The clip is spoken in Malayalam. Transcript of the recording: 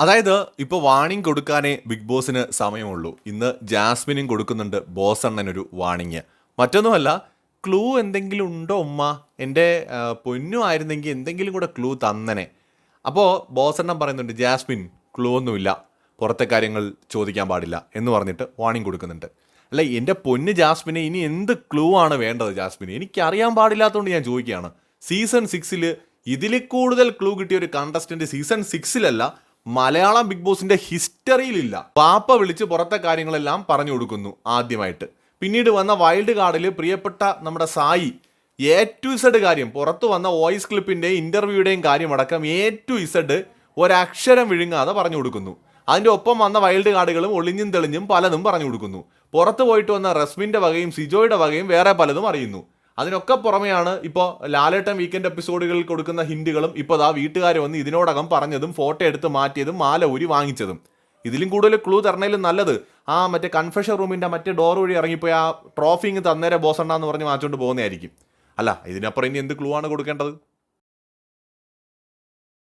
അതായത് ഇപ്പോൾ വാണിംഗ് കൊടുക്കാനേ ബിഗ് ബോസിന് സമയമുള്ളൂ. ഇന്ന് ജാസ്മിനും കൊടുക്കുന്നുണ്ട് ബോസ് വാണിംഗ്. മറ്റൊന്നുമല്ല ക്ലൂ എന്തെങ്കിലും ഉണ്ടോ ഉമ്മ? എന്റെ പൊന്നു ആയിരുന്നെങ്കിൽ എന്തെങ്കിലും കൂടെ ക്ലൂ തന്നനെ. അപ്പോൾ ബോസ് അണ്ണൻ പറയുന്നുണ്ട് ജാസ്മിൻ ക്ലൂ ഒന്നുമില്ല പുറത്തെ കാര്യങ്ങൾ ചോദിക്കാൻ പാടില്ല. എന്ന് പറഞ്ഞിട്ട് വാണിംഗ് കൊടുക്കുന്നുണ്ട്. അല്ല എന്റെ പൊന്ന് ജാസ്മിനെ ഇനി എന്ത് ക്ലൂ ആണ് വേണ്ടത് ജാസ്മിന്? എനിക്കറിയാൻ പാടില്ലാത്തതുകൊണ്ട് ഞാൻ ചോദിക്കുകയാണ്. സീസൺ സിക്സിൽ ഇതിൽ കൂടുതൽ ക്ലൂ കിട്ടിയ ഒരു കണ്ടസ്റ്റന്റ് സീസൺ സിക്സിലല്ല മലയാളം ബിഗ് ബോസിന്റെ ഹിസ്റ്ററിയിലില്ല. പാപ്പ വിളിച്ച് പുറത്തെ കാര്യങ്ങളെല്ലാം പറഞ്ഞു കൊടുക്കുന്നു ആദ്യമായിട്ട്. പിന്നീട് വന്ന വൈൽഡ് കാർഡിൽ പ്രിയപ്പെട്ട നമ്മുടെ സായി എ ടു ഇസഡ് കാര്യം പുറത്തു വന്ന വോയിസ് ക്ലിപ്പിന്റെ ഇന്റർവ്യൂയുടെയും കാര്യം അടക്കം എ ടു ഇസഡ് ഒരക്ഷരം വിഴുങ്ങാതെ പറഞ്ഞു കൊടുക്കുന്നു. അതിന്റെ ഒപ്പം വന്ന വൈൽഡ് കാർഡുകളും ഒളിഞ്ഞും തെളിഞ്ഞും പലതും പറഞ്ഞു കൊടുക്കുന്നു. പുറത്തു പോയിട്ട് വന്ന റസ്മിന്റെ വകയും സിജോയുടെ വകയും വേറെ പലതും അറിയുന്നു. അതിനൊക്കെ പുറമെയാണ് ഇപ്പോൾ ലാലേട്ടൻ വീക്കെൻഡ് എപ്പിസോഡുകളിൽ കൊടുക്കുന്ന ഹിൻഡുകളും ഇപ്പോൾ ആ വീട്ടുകാർ വന്ന് ഇതിനോടകം പറഞ്ഞതും ഫോട്ടോ എടുത്ത് മാറ്റിയതും മാല ഊരി വാങ്ങിച്ചതും. ഇതിലും കൂടുതൽ ക്ലൂ തരണേലും നല്ലത്. ആ മറ്റേ കൺഫെഷൻ റൂമിന്റെ മറ്റേ ഡോർ വഴി ഇറങ്ങിപ്പോയി ആ ട്രോഫി ഇങ്ങ് തന്നേരെ ബോസ് എന്ന് പറഞ്ഞ് വാങ്ങിച്ചുകൊണ്ട് പോകുന്നതായിരിക്കും. അല്ല ഇതിനപ്പുറം ഇനി എന്ത് ക്ലൂ ആണ് കൊടുക്കേണ്ടത്?